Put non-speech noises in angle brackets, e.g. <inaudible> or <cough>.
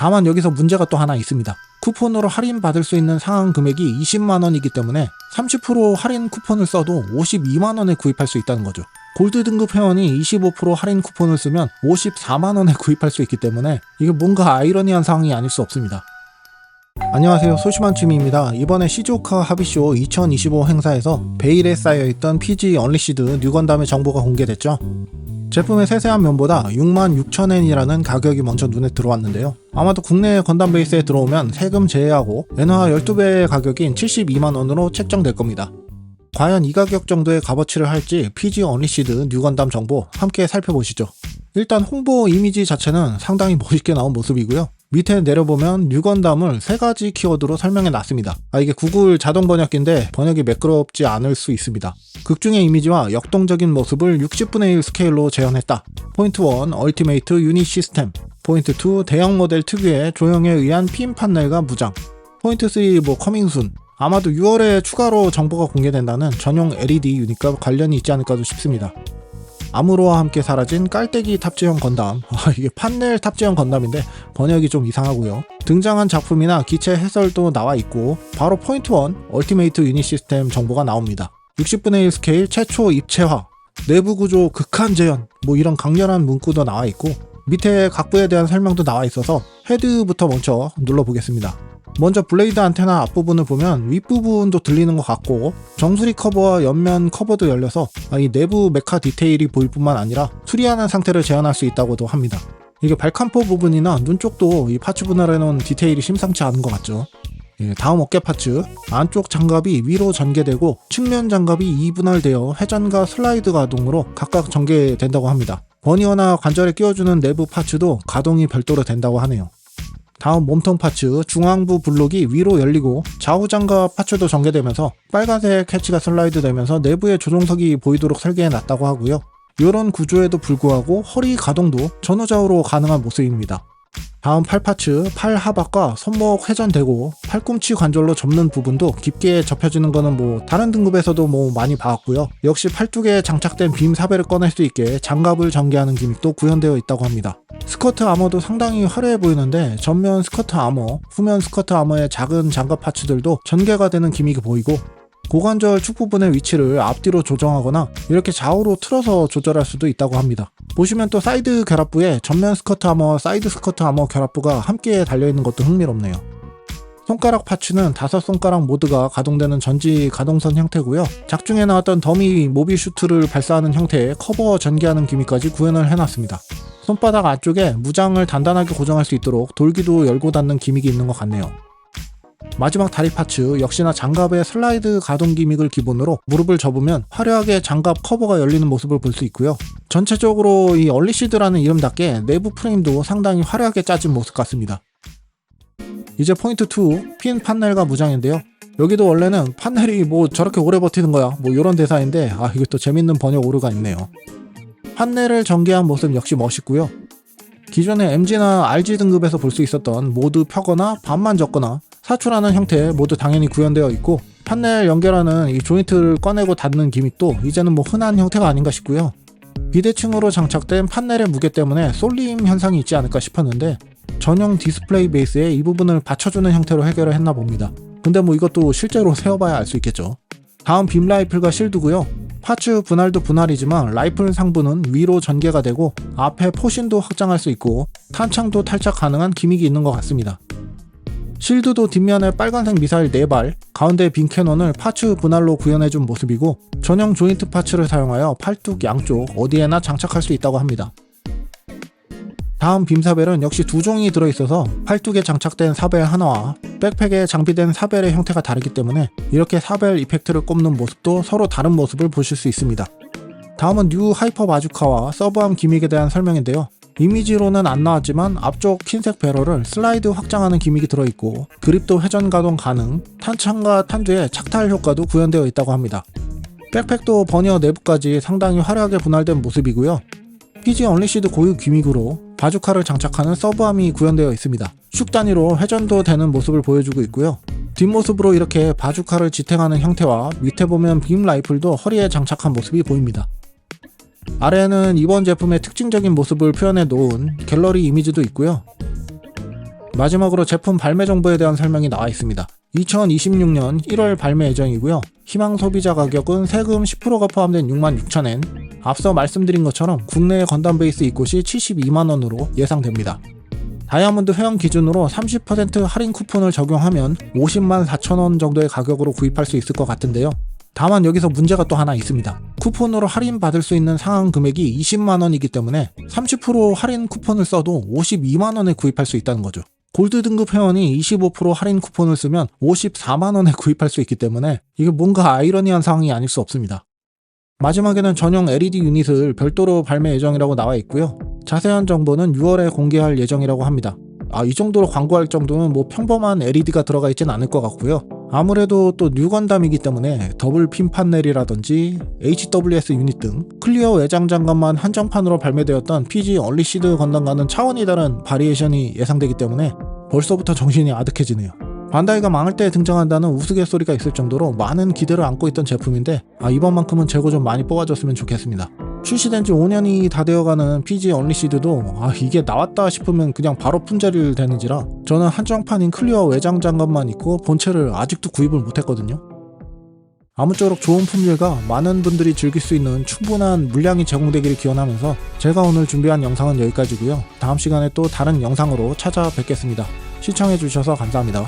다만 여기서 문제가 또 하나 있습니다. 쿠폰으로 할인 받을 수 있는 상한 금액이 20만 원이기 때문에 30% 할인 쿠폰을 써도 52만 원에 구입할 수 있다는 거죠. 골드 등급 회원이 25% 할인 쿠폰을 쓰면 54만 원에 구입할 수 있기 때문에 이게 뭔가 아이러니한 상황이 아닐 수 없습니다. 안녕하세요. 소심한 취미입니다. 이번에 시즈오카 하비쇼 2025 행사에서 베일에 쌓여있던 PG 언리시드 뉴건담의 정보가 공개됐죠. 제품의 세세한 면보다 66,000엔이라는 가격이 먼저 눈에 들어왔는데요. 아마도 국내 건담 베이스에 들어오면 세금 제외하고 엔화 12배의 가격인 72만원으로 책정될 겁니다. 과연 이 가격 정도의 값어치를 할지 PG 언리시드 뉴건담 정보 함께 살펴보시죠. 일단 홍보 이미지 자체는 상당히 <laughs> 멋있게 나온 모습이고요 밑에 내려보면 뉴건담을 세 가지 키워드로 설명해 놨습니다. 아, 이게 구글 자동 번역기인데 번역이 매끄럽지 않을 수 있습니다. 극중의 이미지와 역동적인 모습을 60분의 1 스케일로 재현했다. 포인트 1 얼티메이트 유닛 시스템. 포인트 2 대형 모델 특유의 조형에 의한 핀 판넬과 무장. 포인트 3뭐 커밍순. 아마도 6월에 추가로 정보가 공개된다는 전용 LED 유닛과 관련이 있지 않을까도 싶습니다. 아무로와 함께 사라진 깔때기 탑재형 건담. <laughs> 아, 이게 판넬 탑재형 건담인데 번역이 좀 이상하고요. 등장한 작품이나 기체 해설도 나와 있고 바로 포인트 1 얼티메이트 유닛 시스템 정보가 나옵니다. 60분의 1 스케일 최초 입체화, 내부 구조 극한 재현, 뭐 이런 강렬한 문구도 나와 있고 밑에 각부에 대한 설명도 나와 있어서 헤드부터 먼저 눌러보겠습니다. 먼저 블레이드 안테나 앞부분을 보면 윗부분도 들리는 것 같고 정수리 커버와 옆면 커버도 열려서 아, 이 내부 메카 디테일이 보일 뿐만 아니라 수리하는 상태를 재현할 수 있다고도 합니다. 이게 발칸포 부분이나 눈 쪽도 이 파츠 분할해놓은 디테일이 심상치 않은 것 같죠. 예, 다음 어깨 파츠 안쪽 장갑이 위로 전개되고 측면 장갑이 2분할되어 회전과 슬라이드 가동으로 각각 전개된다고 합니다. 버니어나 관절에 끼워주는 내부 파츠도 가동이 별도로 된다고 하네요. 다음 몸통 파츠 중앙부 블록이 위로 열리고 좌우 장갑 파츠도 전개되면서 빨간색 캐치가 슬라이드 되면서 내부에 조종석이 보이도록 설계해 놨다고 하고요. 이런 구조에도 불구하고 허리 가동도 전후좌우로 가능한 모습입니다. 다음 팔 파츠, 팔 하박과 손목 회전되고 팔꿈치 관절로 접는 부분도 깊게 접혀지는 거는 뭐 다른 등급에서도 뭐 많이 봐왔고요. 역시 팔뚝에 장착된 빔 사배를 꺼낼 수 있게 장갑을 전개하는 기믹도 구현되어 있다고 합니다. 스커트 아머도 상당히 화려해 보이는데 전면 스커트 아머, 후면 스커트 아머의 작은 장갑 파츠들도 전개가 되는 기믹이 보이고 고관절 축 부분의 위치를 앞뒤로 조정하거나 이렇게 좌우로 틀어서 조절할 수도 있다고 합니다. 보시면 또 사이드 결합부에 전면 스커트 아머, 사이드 스커트 아머 결합부가 함께 달려있는 것도 흥미롭네요. 손가락 파츠는 다섯 손가락 모두가 가동되는 전지 가동선 형태고요. 작중에 나왔던 더미 모비 슈트를 발사하는 형태의 커버 전개하는 기미까지 구현을 해놨습니다. 손바닥 안쪽에 무장을 단단하게 고정할 수 있도록 돌기도 열고 닫는 기믹이 있는 것 같네요. 마지막 다리 파츠 역시나 장갑의 슬라이드 가동 기믹을 기본으로 무릎을 접으면 화려하게 장갑 커버가 열리는 모습을 볼 수 있고요. 전체적으로 이 얼리시드라는 이름답게 내부 프레임도 상당히 화려하게 짜진 모습 같습니다. 이제 포인트 2, 핀 판넬과 무장인데요. 여기도 원래는 판넬이 뭐 저렇게 오래 버티는 거야 뭐 이런 대사인데 아 이게 또 재밌는 번역 오류가 있네요. 판넬을 전개한 모습 역시 멋있고요. 기존의 MG나 RG 등급에서 볼 수 있었던 모두 펴거나 반만 접거나 사출하는 형태 모두 당연히 구현되어 있고 판넬 연결하는 이 조인트를 꺼내고 닫는 기믹도 이제는 뭐 흔한 형태가 아닌가 싶고요. 비대칭으로 장착된 판넬의 무게 때문에 쏠림 현상이 있지 않을까 싶었는데 전용 디스플레이 베이스에 이 부분을 받쳐주는 형태로 해결을 했나 봅니다. 근데 뭐 이것도 실제로 세워봐야 알 수 있겠죠. 다음 빔 라이플과 실드고요. 파츠 분할도 분할이지만 라이플 상부는 위로 전개가 되고 앞에 포신도 확장할 수 있고 탄창도 탈착 가능한 기믹이 있는 것 같습니다. 실드도 뒷면에 빨간색 미사일 4발, 가운데 빈 캐논을 파츠 분할로 구현해준 모습이고 전용 조인트 파츠를 사용하여 팔뚝 양쪽 어디에나 장착할 수 있다고 합니다. 다음 빔사벨은 역시 두 종이 들어있어서 팔뚝에 장착된 사벨 하나와 백팩에 장비된 사벨의 형태가 다르기 때문에 이렇게 사벨 이펙트를 꼽는 모습도 서로 다른 모습을 보실 수 있습니다. 다음은 뉴 하이퍼 바주카와 서브암 기믹에 대한 설명인데요. 이미지로는 안 나왔지만 앞쪽 흰색 배럴을 슬라이드 확장하는 기믹이 들어있고 그립도 회전 가동 가능, 탄창과 탄두의 착탈 효과도 구현되어 있다고 합니다. 백팩도 버니어 내부까지 상당히 화려하게 분할된 모습이고요. PG 언리시드 고유 기믹으로 바주카를 장착하는 서브암이 구현되어 있습니다. 축 단위로 회전도 되는 모습을 보여주고 있고요. 뒷모습으로 이렇게 바주카를 지탱하는 형태와 밑에 보면 빔 라이플도 허리에 장착한 모습이 보입니다. 아래에는 이번 제품의 특징적인 모습을 표현해 놓은 갤러리 이미지도 있고요. 마지막으로 제품 발매 정보에 대한 설명이 나와 있습니다. 2026년 1월 발매 예정이고요. 희망 소비자 가격은 세금 10%가 포함된 66,000엔. 앞서 말씀드린 것처럼 국내에 건담 베이스 입고시 72만원으로 예상됩니다. 다이아몬드 회원 기준으로 30% 할인 쿠폰을 적용하면 50만 4천원 정도의 가격으로 구입할 수 있을 것 같은데요. 다만 여기서 문제가 또 하나 있습니다. 쿠폰으로 할인 받을 수 있는 상한 금액이 20만원이기 때문에 30% 할인 쿠폰을 써도 52만원에 구입할 수 있다는 거죠. 골드 등급 회원이 25% 할인 쿠폰을 쓰면 54만원에 구입할 수 있기 때문에 이게 뭔가 아이러니한 상황이 아닐 수 없습니다. 마지막에는 전용 LED 유닛을 별도로 발매 예정이라고 나와 있고요. 자세한 정보는 6월에 공개할 예정이라고 합니다. 아, 이 정도로 광고할 정도면 뭐 평범한 LED가 들어가 있진 않을 것 같고요. 아무래도 또 뉴건담이기 때문에 더블 핀 판넬이라든지 HWS 유닛 등 클리어 외장 장갑만 한정판으로 발매되었던 PG 얼리시드 건담과는 차원이 다른 바리에이션이 예상되기 때문에 벌써부터 정신이 아득해지네요. 반다이가 망할 때 등장한다는 우스갯소리가 있을 정도로 많은 기대를 안고 있던 제품인데 아, 이번만큼은 재고 좀 많이 뽑아줬으면 좋겠습니다. 출시된 지 5년이 다 되어가는 PG 얼리시드도 아 이게 나왔다 싶으면 그냥 바로 품절이 되는지라 저는 한정판인 클리어 외장 장갑만 있고 본체를 아직도 구입을 못했거든요. 아무쪼록 좋은 품질과 많은 분들이 즐길 수 있는 충분한 물량이 제공되기를 기원하면서 제가 오늘 준비한 영상은 여기까지고요. 다음 시간에 또 다른 영상으로 찾아뵙겠습니다. 시청해주셔서 감사합니다.